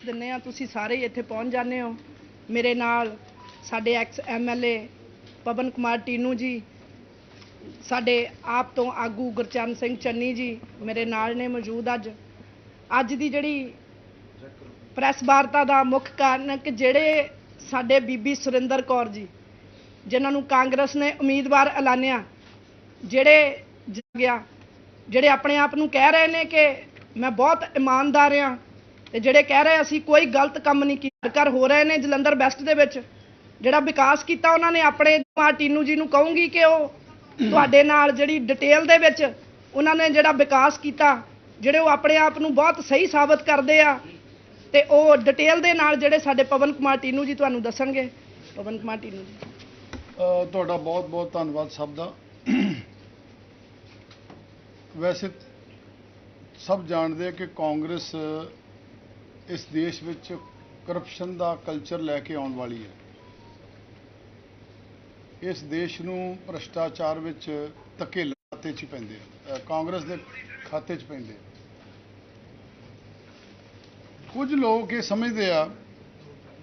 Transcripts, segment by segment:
ਦਿੰਨੇ ਆ ਤੁਸੀਂ ਸਾਰੇ ਹੀ ਇੱਥੇ ਪਹੁੰਚ ਜਾਂਦੇ ਹੋ। ਮੇਰੇ ਨਾਲ ਸਾਡੇ ਐਕਸ ਐਮਐਲਏ ਪਵਨ ਕੁਮਾਰ ਟੀਨੂ ਜੀ, ਸਾਡੇ ਆਪ ਤੋਂ ਆਗੂ ਗੁਰਚਰਨ ਸਿੰਘ ਚੰਨੀ ਜੀ ਮੇਰੇ ਨਾਲ ਨੇ ਮੌਜੂਦ ਅੱਜ। ਅੱਜ ਦੀ ਜਿਹੜੀ ਪ੍ਰੈਸ ਵਾਰਤਾ ਦਾ ਮੁੱਖ ਕਾਰਨ ਕਿ ਜਿਹੜੇ ਸਾਡੇ ਬੀਬੀ ਸੁਰਿੰਦਰ ਕੌਰ ਜੀ, ਜਿਨ੍ਹਾਂ ਨੂੰ ਕਾਂਗਰਸ ਨੇ ਉਮੀਦਵਾਰ ਐਲਾਨਿਆ, ਜਿਹੜੇ ਜਿੱਤ ਗਿਆ, ਜਿਹੜੇ ਆਪਣੇ ਆਪ ਨੂੰ ਕਹਿ ਰਹੇ ਨੇ ਕਿ ਮੈਂ ਬਹੁਤ ਇਮਾਨਦਾਰ ਆ ਤੇ ਜਿਹੜੇ ਕਹਿ ਰਹੇ ਅਸੀਂ ਕੋਈ ਗਲਤ ਕੰਮ ਨਹੀਂ ਕੀਤਾ ਕਰ ਹੋ ਰਹੇ ਨੇ ਜਲੰਧਰ ਵੈਸਟ ਦੇ ਵਿੱਚ ਜਿਹੜਾ ਵਿਕਾਸ ਕੀਤਾ ਉਹਨਾਂ ਨੇ ਆਪਣੇ ਮਾਰਟੀਨੂ ਜੀ ਨੂੰ ਕਹੂੰਗੀ ਕਿ ਉਹ ਤੁਹਾਡੇ ਨਾਲ ਜਿਹੜੀ ਡਿਟੇਲ ਦੇ ਵਿੱਚ ਉਹਨਾਂ ਨੇ ਜਿਹੜਾ ਵਿਕਾਸ ਕੀਤਾ ਜਿਹੜੇ ਉਹ ਆਪਣੇ ਆਪ ਨੂੰ ਬਹੁਤ ਸਹੀ ਸਾਬਤ ਕਰਦੇ ਆ ਤੇ ਉਹ ਡਿਟੇਲ ਦੇ ਨਾਲ ਜਿਹੜੇ ਸਾਡੇ ਪਵਨ ਕੁਮਾਰ ਟੀਨੂ ਜੀ ਤੁਹਾਨੂੰ ਦੱਸਣਗੇ। ਪਵਨ ਕੁਮਾਰ ਟੀਨੂ ਜੀ। ਅ, ਤੁਹਾਡਾ ਬਹੁਤ ਬਹੁਤ ਧੰਨਵਾਦ ਸਭ ਦਾ। ਵੈਸੇ ਸਭ ਜਾਣਦੇ ਆ ਕਿ ਕਾਂਗਰਸ ਇਸ ਦੇਸ਼ ਵਿੱਚ ਕਰਪਸ਼ਨ ਦਾ ਕਲਚਰ ਲੈ ਕੇ ਆਉਣ ਵਾਲੀ ਹੈ। ਇਸ ਦੇਸ਼ ਨੂੰ ਭ੍ਰਸ਼ਟਾਚਾਰ ਵਿੱਚ ਧੱਕੇ ਖਾਤੇ 'ਚ ਪੈਂਦੇ ਆ। ਕਾਂਗਰਸ ਦੇ ਖਾਤੇ 'ਚ ਪੈਂਦੇ ਕੁਝ ਲੋਕ ਇਹ ਸਮਝਦੇ ਆ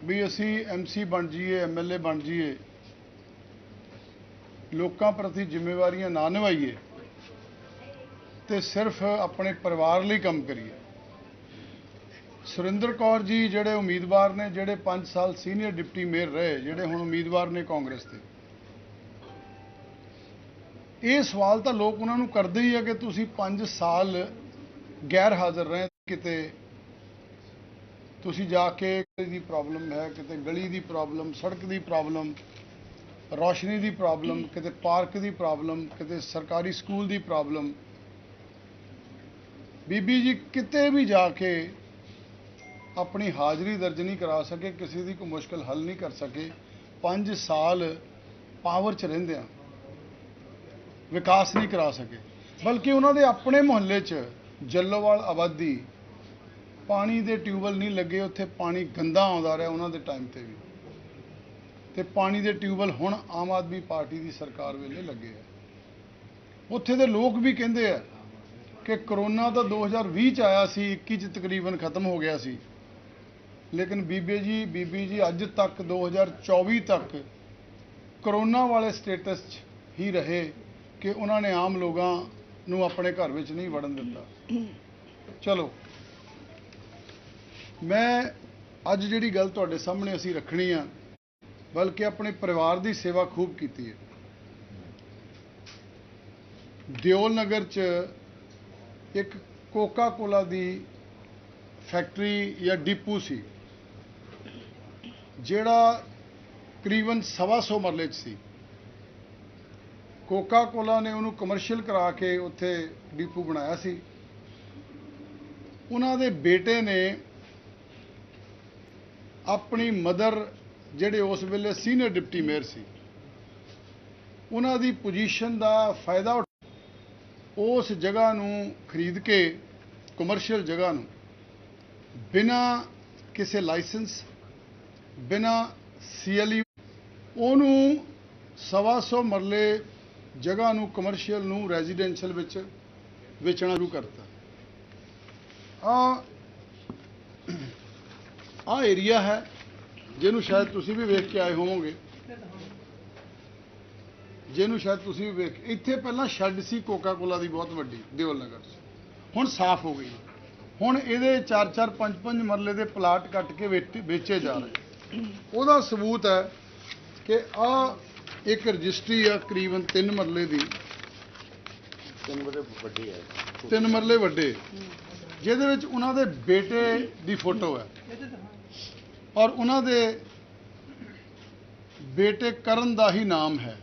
ਵੀ ਅਸੀਂ ਐਮਸੀ ਬਣ ਜਾਈਏ ਐਮਐਲਏ ਬਣ ਜਾਈਏ। ਲੋਕਾਂ ਪ੍ਰਤੀ ਜ਼ਿੰਮੇਵਾਰੀਆਂ ਨਾ ਨਿਭਾਈਏ ਤੇ ਸਿਰਫ ਆਪਣੇ ਪਰਿਵਾਰ ਲਈ ਕੰਮ ਕਰੀਏ। ਸੁਰਿੰਦਰ ਕੌਰ ਜੀ ਜਿਹੜੇ ਉਮੀਦਵਾਰ ਨੇ, ਜਿਹੜੇ 5 ਸਾਲ ਸੀਨੀਅਰ ਡਿਪਟੀ ਮੇਅਰ ਰਹੇ, ਜਿਹੜੇ ਹੁਣ ਉਮੀਦਵਾਰ ਨੇ ਕਾਂਗਰਸ ਦੇ। ਇਹ ਸਵਾਲ ਤਾਂ ਲੋਕ ਉਹਨਾਂ ਨੂੰ ਕਰਦੇ ਹੀ ਆ ਕਿ ਤੁਸੀਂ 5 ਸਾਲ ਗੈਰ ਹਾਜ਼ਰ ਰਹੇ, ਕਿਤੇ ਤੁਸੀਂ ਜਾ ਕੇ ਦੀ ਪ੍ਰੋਬਲਮ ਹੈ, ਕਿਤੇ ਗਲੀ ਦੀ ਪ੍ਰੋਬਲਮ, ਸੜਕ ਦੀ ਪ੍ਰੋਬਲਮ, ਰੌਸ਼ਨੀ ਦੀ ਪ੍ਰੋਬਲਮ, ਕਿਤੇ ਪਾਰਕ ਦੀ ਪ੍ਰੋਬਲਮ, ਕਿਤੇ ਸਰਕਾਰੀ ਸਕੂਲ ਦੀ ਪ੍ਰੋਬਲਮ। ਬੀਬੀ ਜੀ ਕਿਤੇ ਵੀ ਜਾ ਕੇ ਆਪਣੀ ਹਾਜ਼ਰੀ ਦਰਜ ਨਹੀਂ ਕਰਾ ਸਕੇ, ਕਿਸੇ ਦੀ ਕੋਈ ਮੁਸ਼ਕਲ ਹੱਲ ਨਹੀਂ ਕਰ ਸਕੇ 5 ਸਾਲ ਪਾਵਰ 'ਚ ਰਹਿੰਦਿਆਂ ਵਿਕਾਸ ਨਹੀਂ ਕਰਾ ਸਕੇ। ਬਲਕਿ ਉਹਨਾਂ ਦੇ ਆਪਣੇ ਮੁਹੱਲੇ 'ਚ ਜੱਲੋਵਾਲ ਆਬਾਦੀ, ਪਾਣੀ ਦੇ ਟਿਊਬਲ ਨਹੀਂ ਲੱਗੇ, ਉੱਥੇ ਪਾਣੀ ਗੰਦਾ ਆਉਂਦਾ ਰਿਹਾ ਉਹਨਾਂ ਦੇ ਟਾਈਮ ਤੇ ਵੀ। ਤੇ ਪਾਣੀ ਦੇ ਟਿਊਬਲ ਹੁਣ ਆਮ ਆਦਮੀ ਪਾਰਟੀ ਦੀ ਸਰਕਾਰ ਵੇਲੇ ਲੱਗੇ ਆ। ਉੱਥੇ ਦੇ ਲੋਕ ਵੀ ਕਹਿੰਦੇ ਆ ਕਿ ਕਰੋਨਾ ਤਾਂ 2020 ਚ ਆਇਆ ਸੀ 21 ਚ ਤਕਰੀਬਨ ਖਤਮ ਹੋ ਗਿਆ ਸੀ। ਲੇਕਿਨ ਬੀਬੀ ਜੀ ਬੀਬੀ ਜੀ, ਅੱਜ ਤੱਕ 2024 ਤੱਕ ਕਰੋਨਾ ਵਾਲੇ ਸਟੇਟਸ 'ਚ ਹੀ ਰਹੇ ਕਿ ਉਹਨਾਂ ਨੇ ਆਮ ਲੋਕਾਂ ਨੂੰ ਆਪਣੇ ਘਰ ਵਿੱਚ ਨਹੀਂ ਵੜਨ ਦਿੰਦਾ ਚਲੋ। ਮੈਂ ਅੱਜ ਜਿਹੜੀ ਗੱਲ ਤੁਹਾਡੇ ਸਾਹਮਣੇ ਅਸੀਂ ਰੱਖਣੀ ਆ, ਬਲਕਿ ਆਪਣੇ ਪਰਿਵਾਰ ਦੀ ਸੇਵਾ ਖੂਬ ਕੀਤੀ ਹੈ। ਦਿਓਲ ਨਗਰ 'ਚ ਇੱਕ ਕੋਕਾ ਕੋਲਾ ਦੀ ਫੈਕਟਰੀ ਜਾਂ ਡਿਪੂ ਸੀ। ਜਿਹੜਾ ਤਕਰੀਬਨ ਸਵਾ ਸੌ ਮਰਲੇ 'ਚ ਸੀ। ਕੋਕਾ ਕੋਲਾ ਨੇ ਉਹਨੂੰ ਕਮਰਸ਼ੀਅਲ ਕਰਾ ਕੇ ਉੱਥੇ ਡੀਪੂ ਬਣਾਇਆ ਸੀ। ਉਹਨਾਂ ਦੇ ਬੇਟੇ ਨੇ ਆਪਣੀ ਮਦਰ ਜਿਹੜੇ ਉਸ ਵੇਲੇ ਸੀਨੀਅਰ ਡਿਪਟੀ ਮੇਅਰ ਸੀ, ਉਹਨਾਂ ਦੀ ਪੋਜੀਸ਼ਨ ਦਾ ਫਾਇਦਾ ਉਠਾ ਉਸ ਜਗ੍ਹਾ ਨੂੰ ਖਰੀਦ ਕੇ ਕਮਰਸ਼ੀਅਲ ਜਗ੍ਹਾ ਨੂੰ ਬਿਨਾ ਕਿਸੇ ਲਾਇਸੈਂਸ ਬਿਨਾ ਸੀਐਲਈ ਉਹਨੂੰ ਸਵਾ ਸੌ ਮਰਲੇ ਜਗ੍ਹਾ ਨੂੰ ਕਮਰਸ਼ੀਅਲ ਨੂੰ ਰੈਜ਼ੀਡੈਂਸ਼ੀਅਲ ਵਿੱਚ ਵੇਚਣਾ ਸ਼ੁਰੂ ਕਰਤਾ। ਆ ਆ ਏਰੀਆ ਹੈ, ਜਿਹਨੂੰ ਸ਼ਾਇਦ ਤੁਸੀਂ ਵੀ ਵੇਖ ਕੇ ਆਏ ਹੋਵੋਗੇ। ਜਿਹਨੂੰ ਸ਼ਾਇਦ ਤੁਸੀਂ ਵੀ ਵੇਖ, ਇੱਥੇ ਪਹਿਲਾਂ ਸ਼ੈੱਡ ਸੀ ਕੋਕਾ ਕੋਲਾ ਦੀ ਬਹੁਤ ਵੱਡੀ ਦਿਓਲ ਨਗਰ ਹੁਣ ਸਾਫ਼ ਹੋ ਗਈ। ਹੁਣ ਇਹਦੇ 4-4 5-5 ਮਰਲੇ ਦੇ ਪਲਾਟ ਕੱਟ ਕੇ ਵੇਚ- ਵੇਚੇ ਜਾ ਰਹੇ। ਉਹਦਾ ਸਬੂਤ ਹੈ ਕਿ ਆ ਇੱਕ ਰਜਿਸਟਰੀ ਆ ਕਰੀਬਨ 3 ਮਰਲੇ ਦੀ। ਤਿੰਨ ਬੜੇ ਵੱਡੀ ਹੈ ਤਿੰਨ ਮਰਲੇ ਵੱਡੇ। ਜਿਹਦੇ ਵਿੱਚ ਉਹਨਾਂ ਦੇ ਬੇਟੇ ਦੀ ਫੋਟੋ ਹੈ। ਔਰ ਉਹਨਾਂ ਦੇ ਬੇਟੇ ਕਰਨ ਦਾ ਹੀ ਨਾਮ ਹੈ।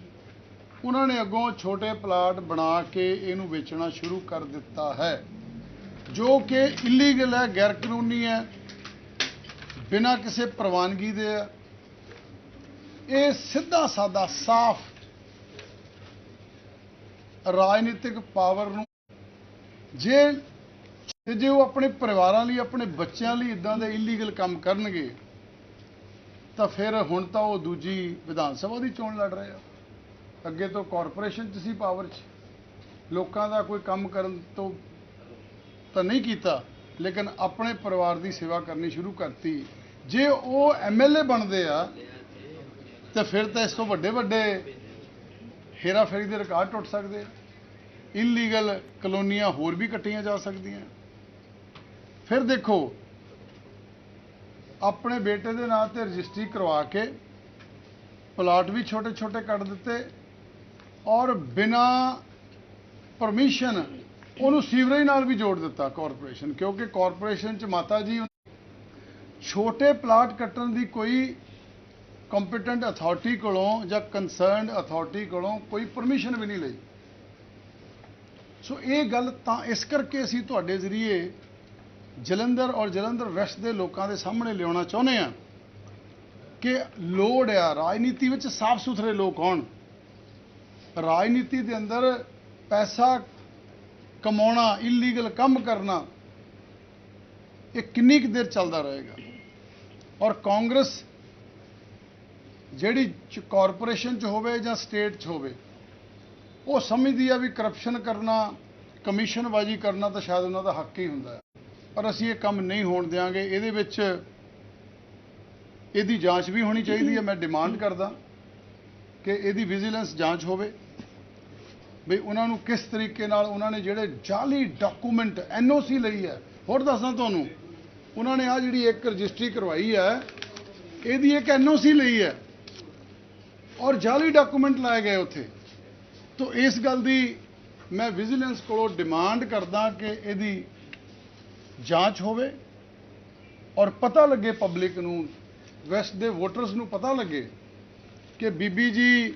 ਉਹਨਾਂ ਨੇ ਅੱਗੋਂ ਛੋਟੇ ਪਲਾਟ ਬਣਾ ਕੇ ਇਹਨੂੰ ਵੇਚਣਾ ਸ਼ੁਰੂ ਕਰ ਦਿੱਤਾ ਹੈ। ਜੋ ਕਿ ਇਲੀਗਲ ਹੈ ਗੈਰ ਕਾਨੂੰਨੀ ਹੈ। ਬਿਨਾਂ ਕਿਸੇ ਪ੍ਰਵਾਨਗੀ ਦੇ ਹੈ ਇਹ ਸਿੱਧਾ ਸਾਦਾ ਸਾਫ਼ ਰਾਜਨੀਤਿਕ ਪਾਵਰ ਨੂੰ ਜੇ ਜੇ ਉਹ ਆਪਣੇ ਪਰਿਵਾਰਾਂ ਲਈ, ਆਪਣੇ ਬੱਚਿਆਂ ਲਈ ਇਦਾਂ ਦੇ ਇਲੀਗਲ ਕੰਮ ਕਰਨਗੇ, ਤਾਂ ਫਿਰ ਹੁਣ ਤਾਂ ਉਹ ਦੂਜੀ ਵਿਧਾਨ ਸਭਾ ਦੀ ਚੋਣ ਲੜ ਰਹੇ ਆ। ਅੱਗੇ ਤੋਂ ਕਾਰਪੋਰੇਸ਼ਨ 'ਚ ਸੀ ਪਾਵਰ 'ਚ। ਲੋਕਾਂ ਦਾ ਕੋਈ ਕੰਮ ਕਰਨ ਤੋਂ ਤਾਂ ਨਹੀਂ ਕੀਤਾ। ਲੇਕਿਨ ਆਪਣੇ ਪਰਿਵਾਰ ਦੀ ਸੇਵਾ ਕਰਨੀ ਸ਼ੁਰੂ ਕਰਤੀ। ਜੇ ਉਹ ਐਮਐਲਏ ਬਣਦੇ ਆ, ਤੇ ਫਿਰ ਤਾਂ ਇਸ ਤੋਂ ਵੱਡੇ ਵੱਡੇ ਹੇਰਾਫੇਰੀ ਦੇ ਰਿਕਾਰਡ ਟੁੱਟ ਸਕਦੇ ਆ। ਇਲੀਗਲ ਕਲੋਨੀਆਂ ਹੋਰ ਵੀ ਕੱਟੀਆਂ ਜਾ ਸਕਦੀਆਂ। ਫਿਰ ਦੇਖੋ, ਆਪਣੇ ਬੇਟੇ ਦੇ ਨਾਂ ਤੇ ਰਜਿਸਟਰੀ ਕਰਵਾ ਕੇ ਪਲਾਟ ਵੀ ਛੋਟੇ ਛੋਟੇ ਕੱਟ ਦਿੱਤੇ ਔਰ ਬਿਨਾ ਪਰਮਿਸ਼ਨ ਉਹਨੂੰ ਸੀਵਰੇਜ ਨਾਲ ਵੀ ਜੋੜ ਦਿੱਤਾ ਕਾਰਪੋਰੇਸ਼ਨ ਕਿਉਂਕਿ ਕਾਰਪੋਰੇਸ਼ਨ ਚ ਮਾਤਾ ਜੀ ਛੋਟੇ ਪਲਾਟ ਕੱਟਣ ਦੀ ਕੋਈ ਕੰਪੀਟੈਂਟ ਅਥਾਰਟੀ ਕੋਲੋਂ ਜਾਂ ਕੰਸਰਨਡ ਅਥਾਰਟੀ ਕੋਲੋਂ ਕੋਈ ਪਰਮਿਸ਼ਨ ਵੀ ਨਹੀਂ ਲਈ। ਸੋ ਇਹ ਗੱਲ ਤਾਂ ਇਸ ਕਰਕੇ ਅਸੀਂ ਤੁਹਾਡੇ ਜ਼ਰੀਏ ਜਲੰਧਰ ਔਰ ਜਲੰਧਰ ਵੈਸਟ ਦੇ ਲੋਕਾਂ ਦੇ ਸਾਹਮਣੇ ਲਿਆਉਣਾ ਚਾਹੁੰਦੇ ਆ ਕਿ ਲੋੜ ਆ, ਰਾਜਨੀਤੀ ਵਿੱਚ ਸਾਫ਼ ਸੁਥਰੇ ਲੋਕ ਹੋਣ। ਰਾਜਨੀਤੀ ਦੇ ਅੰਦਰ ਪੈਸਾ ਕਮਾਉਣਾ ਇਲੀਗਲ ਕੰਮ ਕਰਨਾ, ਇਹ ਕਿੰਨੀ ਕੁ ਦੇਰ ਚੱਲਦਾ ਰਹੇਗਾ? ਔਰ ਕਾਂਗਰਸ ਜਿਹੜੀ ਕਾਰਪੋਰੇਸ਼ਨ ਚ ਹੋਵੇ ਜਾਂ ਸਟੇਟ ਚ ਹੋਵੇ, ਉਹ ਸਮਝਦੀ ਆ ਵੀ ਕਰਪਸ਼ਨ ਕਰਨਾ, ਕਮਿਸ਼ਨਬਾਜ਼ੀ ਕਰਨਾ ਤਾਂ ਸ਼ਾਇਦ ਉਹਨਾਂ ਦਾ ਹੱਕ ਹੀ ਹੁੰਦਾ ਹੈ। ਪਰ ਅਸੀਂ ਇਹ ਕੰਮ ਨਹੀਂ ਹੋਣ ਦਿਆਂਗੇ। ਇਹਦੇ ਵਿੱਚ ਇਹਦੀ ਜਾਂਚ ਵੀ ਹੋਣੀ ਚਾਹੀਦੀ ਹੈ। ਮੈਂ ਡਿਮਾਂਡ ਕਰਦਾ ਕਿ ਇਹਦੀ ਵਿਜੀਲੈਂਸ ਜਾਂਚ ਹੋਵੇ। ਵੀ ਉਹਨਾਂ ਨੂੰ ਕਿਸ ਤਰੀਕੇ ਨਾਲ ਉਹਨਾਂ ਨੇ ਜਿਹੜੇ ਜਾਲੀ ਡਾਕੂਮੈਂਟ ਐਨਓਸੀ ਲਈ ਹੈ, ਹੋਰ ਦੱਸਾਂ ਤੁਹਾਨੂੰ, ਉਹਨਾਂ ਨੇ ਆ ਜਿਹੜੀ ਇੱਕ ਰਜਿਸਟਰੀ ਕਰਵਾਈ ਹੈ, ਇਹਦੀ ਇੱਕ ਐਨਓਸੀ ਲਈ ਹੈ ਔਰ ਜਾਲੀ ਡਾਕੂਮੈਂਟ ਲਾਏ ਗਏ ਉੱਥੇ। ਤੋ ਇਸ ਗੱਲ ਦੀ ਮੈਂ ਵਿਜੀਲੈਂਸ ਕੋਲੋਂ ਡਿਮਾਂਡ ਕਰਦਾ ਕਿ ਇਹਦੀ ਜਾਂਚ ਹੋਵੇ ਔਰ ਪਤਾ ਲੱਗੇ ਪਬਲਿਕ ਨੂੰ, ਵੈਸਟ ਦੇ ਵੋਟਰਸ ਨੂੰ ਪਤਾ ਲੱਗੇ ਕਿ ਬੀਬੀ ਜੀ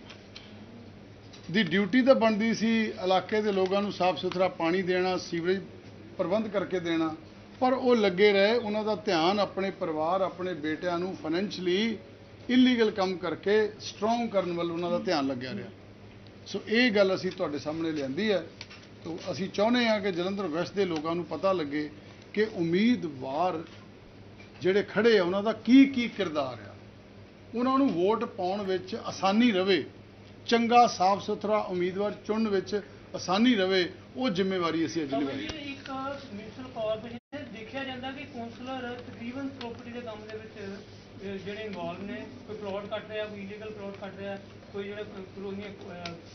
ਦੀ ਡਿਊਟੀ ਤਾਂ ਬਣਦੀ ਸੀ ਇਲਾਕੇ ਦੇ ਲੋਕਾਂ ਨੂੰ ਸਾਫ਼ ਸੁਥਰਾ ਪਾਣੀ ਦੇਣਾ, ਸੀਵਰੇਜ ਪ੍ਰਬੰਧ ਕਰਕੇ ਦੇਣਾ, ਪਰ ਉਹ ਲੱਗੇ ਰਹੇ, ਉਹਨਾਂ ਦਾ ਧਿਆਨ ਆਪਣੇ ਪਰਿਵਾਰ, ਆਪਣੇ ਬੇਟਿਆਂ ਨੂੰ ਫਾਈਨੈਂਸ਼ਲੀ ਇਲੀਗਲ ਕੰਮ ਕਰਕੇ ਸਟਰੋਂਗ ਕਰਨ ਵੱਲ ਉਹਨਾਂ ਦਾ ਧਿਆਨ ਲੱਗਿਆ ਰਿਹਾ। ਸੋ ਇਹ ਗੱਲ ਅਸੀਂ ਤੁਹਾਡੇ ਸਾਹਮਣੇ ਲਿਆਂਦੀ ਹੈ। ਤੋਂ, ਅਸੀਂ ਚਾਹੁੰਦੇ ਹਾਂ ਕਿ ਜਲੰਧਰ ਵੈਸਟ ਦੇ ਲੋਕਾਂ ਨੂੰ ਪਤਾ ਲੱਗੇ ਕਿ ਉਮੀਦਵਾਰ ਜਿਹੜੇ ਖੜੇ ਆ, ਉਹਨਾਂ ਦਾ ਕੀ ਕੀ ਕਿਰਦਾਰ ਆ। ਉਹਨਾਂ ਨੂੰ ਵੋਟ ਪਾਉਣ ਵਿੱਚ ਆਸਾਨੀ ਰਵੇ। ਚੰਗਾ ਸਾਫ਼ ਸੁਥਰਾ ਉਮੀਦਵਾਰ ਚੁਣਨ ਵਿੱਚ ਆਸਾਨੀ ਰਵੇ ਉਹ ਜ਼ਿੰਮੇਵਾਰੀ ਅਸੀਂ ਅੱਜ ਨਿਭਾਈ। ਇੱਕ ਮਿਊਨਿਸਪਲ ਕਾਰਪੋਰੇਸ਼ਨ ਦੇਖਿਆ ਜਾਂਦਾ ਕਿ ਕਾਉਂਸਲਰ ਤਕਰੀਬਨ ਪ੍ਰਾਪਰਟੀ ਦੇ ਕੰਮ ਦੇ ਵਿੱਚ ਜਿਹੜੇ ਇਨਵੋਲਵ ਨੇ ਕੋਈ ਪਲਾਟ ਕੱਟ ਰਿਹਾ ਕੋਈ ਇਲੀਗਲ ਪਲਾਟ ਕੱਟ ਰਿਹਾ ਕੋਈ ਜਿਹੜੇ ਕਲੋਨੀਆਂ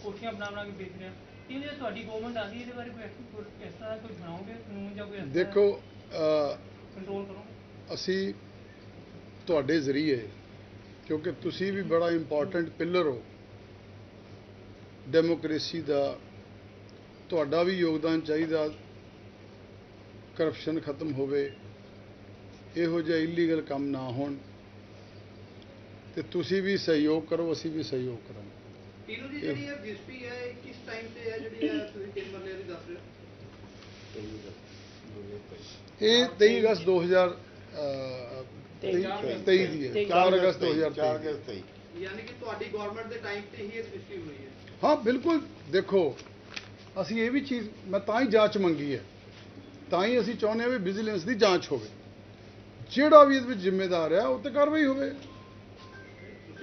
ਕੋਠੀਆਂ ਬਣਾ ਬਣਾ ਕੇ ਵੇਚ ਰਿਹਾ। ਇਹ ਜੇ ਤੁਹਾਡੀ ਗਵਰਨਮੈਂਟ ਆਂਦੀ ਇਹਦੇ ਬਾਰੇ ਕੋਈ ਇਸ ਤਰ੍ਹਾਂ ਕੋਈ ਬਣਾਓਗੇ ਕਾਨੂੰਨ ਜਾਂ ਕੋਈ ਦੇਖੋ ਕੰਟਰੋਲ ਕਰੋਗੇ? ਅਸੀਂ ਤੁਹਾਡੇ ਜ਼ਰੀਏ ਕਿਉਂਕਿ ਤੁਸੀਂ ਵੀ ਬੜਾ ਇੰਪੋਰਟੈਂਟ ਪਿਲਰ ਹੋ ਡੈਮੋਕ੍ਰੇਸੀ ਦਾ ਤੁਹਾਡਾ ਵੀ ਯੋਗਦਾਨ ਚਾਹੀਦਾ ਕਰਪਸ਼ਨ ਖਤਮ ਹੋਵੇ ਇਹੋ ਜਿਹਾ ਇਲੀਗਲ ਕੰਮ ਨਾ ਹੋਣ ਤੇ ਤੁਸੀਂ ਵੀ ਸਹਿਯੋਗ ਕਰੋ ਅਸੀਂ ਵੀ ਸਹਿਯੋਗ ਕਰਾਂਗੇ। ਜੀ ਜਿਹੜੀ ਇਹ ਰਜਿਸਟਰੀ ਹੈ ਇਹ ਕਿਸ ਟਾਈਮ ਤੇ ਹੈ ਜਿਹੜੀ ਹੈ ਤੁਸੀਂ ਤਿੰਨ ਮਰਲੇ ਦੀ ਦੱਸ ਰਹੇ ਹੋ? ਇਹ 23 ਅਗਸਤ 2000 ਅ, 23 ਦੀ ਹੈ 4 ਅਗਸਤ 2023 4 ਅਗਸਤ ਤੇਈ। ਯਾਨੀ ਕਿ ਤੁਹਾਡੀ ਗਵਰਨਮੈਂਟ ਦੇ ਟਾਈਮ ਤੇ ਹੀ ਇਹ ਰਜਿਸਟਰੀ ਹੋਈ ਹੈ। ਹਾਂ ਬਿਲਕੁਲ। ਦੇਖੋ ਅਸੀਂ ਇਹ ਵੀ ਚੀਜ਼ ਮੈਂ ਤਾਂ ਹੀ ਜਾਂਚ ਮੰਗੀ ਹੈ। ਤਾਂ ਹੀ ਅਸੀਂ ਚਾਹੁੰਦੇ ਹਾਂ ਵੀ ਵਿਜੀਲੈਂਸ ਦੀ ਜਾਂਚ ਹੋਵੇ। ਜਿਹੜਾ ਵੀ ਇਹਦੇ ਵਿੱਚ ਜ਼ਿੰਮੇਦਾਰ ਹੈ ਉਹ ਤੇ ਕਾਰਵਾਈ ਹੋਵੇ।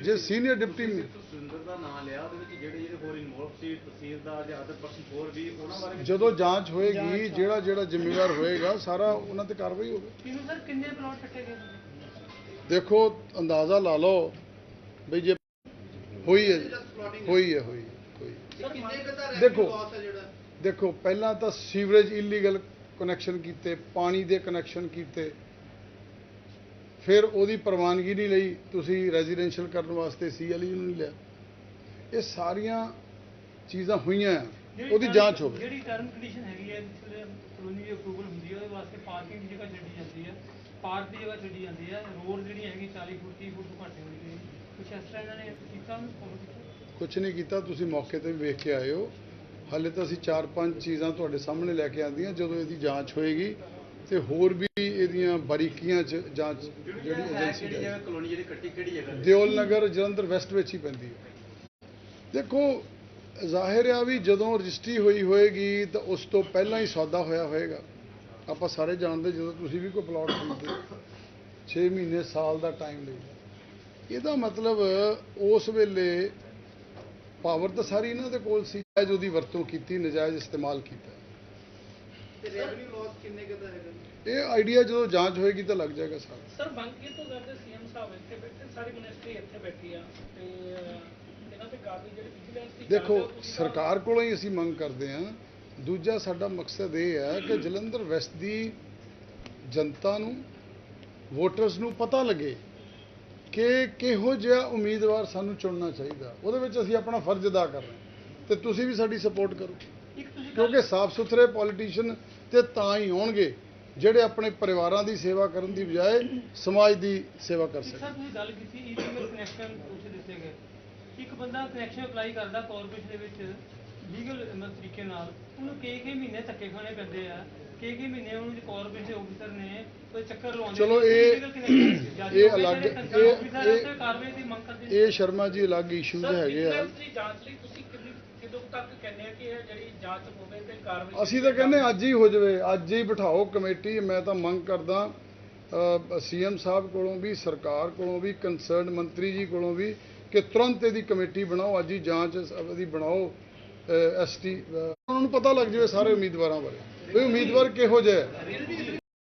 ਜੇ ਸੀਨੀਅਰ ਡਿਪਟੀ ਸੁਰਿੰਦਰ ਦਾ ਨਾਮ ਲਿਆ ਉਹਦੇ ਵਿੱਚ ਜਿਹੜੇ ਜਿਹੜੇ ਹੋਰ ਇਨਵੋਲਵ ਸੀ ਤਹਿਸੀਲਦਾਰ ਜਾਂ ਅਦਰ ਪਰਸਨ ਹੋਰ ਵੀ ਉਹਨਾਂ ਬਾਰੇ ਜਦੋਂ ਜਾਂਚ ਹੋਏਗੀ ਜਿਹੜਾ ਜਿਹੜਾ ਜ਼ਿੰਮੇਵਾਰ ਹੋਏਗਾ ਸਾਰਾ ਉਹਨਾਂ ਤੇ ਕਾਰਵਾਈ ਹੋਵੇ। ਤੀਨੂ ਸਰ ਕਿੰਨੇ ਪਲਾਟ ਕੱਟੇ ਗਏ? ਦੇਖੋ ਅੰਦਾਜ਼ਾ ਲਾ ਲਓ ਵੀ ਜੇ ਹੋਈ ਹੈ। ਹੋਈ ਹੈ ਹੋਈ ਦੇਖੋ। ਦੇਖੋ ਪਹਿਲਾਂ ਤਾਂ ਸੀਵਰੇਜ ਇਲੀਗਲ ਕਨੈਕਸ਼ਨ ਕੀਤੇ ਪਾਣੀ ਦੇ ਕਨੈਕਸ਼ਨ ਕੀਤੇ। ਫਿਰ ਉਹਦੀ ਪ੍ਰਵਾਨਗੀ ਨਹੀਂ ਲਈ ਤੁਸੀਂ ਰੈਜ਼ੀਡੈਂਸ਼ੀਅਲ ਕਰਨ ਵਾਸਤੇ ਸੀਐਲਈ ਨੂੰ ਨਹੀਂ ਲਿਆ। ਇਹ ਸਾਰੀਆਂ ਚੀਜ਼ਾਂ ਹੋਈਆਂ ਉਹਦੀ ਜਾਂਚ ਹੋਵੇ। ਜਿਹੜੀ ਟਰਮ ਕੰਡੀਸ਼ਨ ਹੈਗੀ ਹੈ ਕਲੋਨੀ ਦੀ ਅਪਰੂਵਲ ਹੁੰਦੀ ਹੈ ਉਹਦੇ ਵਾਸਤੇ ਪਾਰਕਿੰਗ ਦੀ ਜਗ੍ਹਾ ਛੱਡੀ ਜਾਂਦੀ ਹੈ। ਪਾਰਕ ਦੀ ਜਗ੍ਹਾ ਛੱਡੀ ਜਾਂਦੀ ਹੈ। ਰੋਡ ਜਿਹੜੀ ਹੈਗੀ 40 ਫੁੱਟ 30 ਫੁੱਟ ਤੋਂ ਘੱਟ ਹੋਣੀ ਚਾਹੀਦੀ। ਕੁਛ ਇਸ ਤਰ੍ਹਾਂ ਇਹਨਾਂ ਨੇ ਕੀਤਾ ਕੀਤਾ ਕੁਝ ਨਹੀਂ ਕੀਤਾ ਤੁਸੀਂ ਮੌਕੇ ਤੇ ਵੀ ਵੇਖ ਕੇ ਆਏ ਹੋ। ਹਾਲੇ ਤਾਂ ਅਸੀਂ ਚਾਰ ਪੰਜ ਚੀਜ਼ਾਂ ਤੁਹਾਡੇ ਸਾਹਮਣੇ ਲੈ ਕੇ ਆਂਦੀਆਂ ਜਦੋਂ ਇਹਦੀ ਜਾਂਚ ਹੋਏਗੀ ਤੇ ਹੋਰ ਵੀ ਇਹਦੀਆਂ ਬਾਰੀਕੀਆਂ 'ਚ ਜਾਂਚ ਜਿਹੜੀ ਹੈ ਏਜੰਸੀ ਜਗ੍ਹਾ ਕਲੋਨੀ ਜਿਹੜੀ ਕੱਟੀ ਕਿਹੜੀ ਜਗ੍ਹਾ? ਦਿਓਲ ਨਗਰ ਜਲੰਧਰ ਵੈਸਟ ਵਿੱਚ ਹੀ ਪੈਂਦੀ ਹੈ। ਦੇਖੋ ਜ਼ਾਹਿਰ ਆ ਵੀ ਜਦੋਂ ਰਜਿਸਟਰੀ ਹੋਈ ਹੋਏਗੀ ਤਾਂ ਉਸ ਤੋਂ ਪਹਿਲਾਂ ਹੀ ਸੌਦਾ ਹੋਇਆ ਹੋਏਗਾ। ਆਪਾਂ ਸਾਰੇ ਜਾਣਦੇ ਜਦੋਂ ਤੁਸੀਂ ਵੀ ਕੋਈ ਪਲਾਟ ਖਰੀਦਦੇ 6 ਮਹੀਨੇ ਸਾਲ ਦਾ ਟਾਈਮ ਲਈ। ਇਹਦਾ ਮਤਲਬ ਉਸ ਵੇਲੇ ਪਾਵਰ ਤਾਂ ਸਾਰੀ ਇਹਨਾਂ ਦੇ ਕੋਲ ਸੀ ਨਜਾਇਜ਼ ਉਹਦੀ ਵਰਤੋਂ ਕੀਤੀ ਨਜਾਇਜ਼ ਇਸਤੇਮਾਲ ਕੀਤਾ। ਤੇ ਰੈਵਨਿਊ ਲਾਸ ਕਿੰਨੇ ਕੁ ਦਾ ਹੈਗਾ? ਇਹ ਆਈਡੀਆ ਜਦੋਂ ਜਾਂਚ ਹੋਏਗੀ ਤਾਂ ਲੱਗ ਜਾਏਗਾ ਸਾਰਾ। ਸਰ ਮੰਗ ਕੀ ਤੋਂ ਕਰਦੇ ਸੀਐਮ ਸਾਹਿਬ? ਇੱਥੇ ਬੈਠੇ ਸਾਰੀ ਮਿਨਿਸਟਰੀ ਇੱਥੇ ਬੈਠੀ ਆ। ਤੇ ਇਹਨਾਂ ਤੇ ਕਾਰਵਾਈ ਜਿਹੜੀ ਵਿਜੀਲੈਂਸ ਦੀ ਦੇਖੋ ਆ, ਸਰਕਾਰ ਕੋਲੋਂ ਹੀ ਅਸੀਂ ਮੰਗ ਕਰਦੇ ਹਾਂ। ਦੂਜਾ ਸਾਡਾ ਮਕਸਦ ਇਹ ਹੈ ਕਿ ਜਲੰਧਰ ਵੈਸਟ ਦੀ ਜਨਤਾ ਨੂੰ ਵੋਟਰਸ ਨੂੰ ਪਤਾ ਲੱਗੇ ਕਿ ਕਿਹੋ ਜਿਹਾ ਉਮੀਦਵਾਰ ਸਾਨੂੰ ਚੁਣਨਾ ਚਾਹੀਦਾ। ਉਹਦੇ ਵਿੱਚ ਅਸੀਂ ਆਪਣਾ ਫਰਜ਼ ਅਦਾ ਕਰ ਰਹੇ ਤੇ ਤੁਸੀਂ ਵੀ ਸਾਡੀ ਸਪੋਰਟ ਕਰੋ। ਕਿਉਂਕਿ ਸਾਫ਼ ਸੁਥਰੇ ਪੋਲੀਟੀਸ਼ੀਅਨ ਤੇ ਤਾਂ ਹੀ ਹੋਣਗੇ ਜਿਹੜੇ ਆਪਣੇ ਪਰਿਵਾਰਾਂ ਦੀ ਸੇਵਾ ਕਰਨ ਦੀ ਬਜਾਏ ਸਮਾਜ ਦੀ ਸੇਵਾ ਕਰ ਸਕਣ। ਸਰ ਤੁਸੀਂ ਗੱਲ ਕੀਤੀ ਈਮੇਲ ਕਨੈਕਸ਼ਨ ਤੁਸੀਂ ਦਿੱਤੇ ਗਏ। ਇੱਕ ਬੰਦਾ ਕਨੈਕਸ਼ਨ ਅਪਲਾਈ ਕਰਦਾ ਕਾਰਪੋਰੇਸ਼ਨ ਦੇ ਵਿੱਚ ਲੀਗਲ ਤਰੀਕੇ ਨਾਲ ਉਹਨੂੰ ਕਈ ਕਈ ਮਹੀਨੇ ਧੱਕੇ ਖਾਣੇ ਪੈਂਦੇ ਆ। ਕਈ ਕਈ ਮਹੀਨੇ ਉਹਨੂੰ ਜੇ ਕਾਰਪੋਰੇਸ਼ਨ ਦੇ ਆਫੀਸਰ ਨੇ ਕੋਈ ਚੱਕਰ ਲਵਾਉਂਦੇ ਚਲੋ ਇਹ- ਇਹ ਅਲੱਗ- ਇਹ- ਇਹ- ਸ਼ਰਮਾ ਜੀ ਅਲੱਗ ਇਸ਼ੂਜ਼ ਹੈਗੇ ਆ। ਵਿਜੀਲੈਂਸ ਦੀ ਜਾਂਚ ਲਈ ਤੁਸੀਂ ਕਿੰਨੀ ਕਿਦੋਂ ਤੱਕ ਕਹਿੰਦੇ ਆ ਕਿ ਇਹ ਜਿਹੜੀ ਜਾਂਚ ਹੋਵੇ ਤੇ ਕਾਰਵਾਈ ਅਸੀਂ ਤਾਂ ਕਹਿੰਦੇ ਅੱਜ ਹੀ ਹੋ ਜਾਵੇ ਅੱਜ ਹੀ ਬਿਠਾਓ ਕਮੇਟੀ। ਮੈਂ ਤਾਂ ਮੰਗ ਕਰਦਾ ਸੀਐਮ ਸਾਹਿਬ ਕੋਲੋਂ ਵੀ ਸਰਕਾਰ ਕੋਲੋਂ ਵੀ ਕੰਸਰਨਡ ਮੰਤਰੀ ਜੀ ਕੋਲੋਂ ਵੀ ਕਿ ਤੁਰੰਤ ਇਹਦੀ ਕਮੇਟੀ ਬਣਾਓ ਅੱਜ ਹੀ ਜਾਂਚ ਇਹਦੀ ਬਣਾਓ ਐਸਟੀ ਉਹਨਾਂ ਨੂੰ ਪਤਾ ਲੱਗ ਜਾਵੇ ਸਾਰੇ ਉਮੀਦਵਾਰਾਂ ਬਾਰੇ। ਵੀ ਉਮੀਦਵਾਰ ਕਿਹੋ ਜਿਹਾ?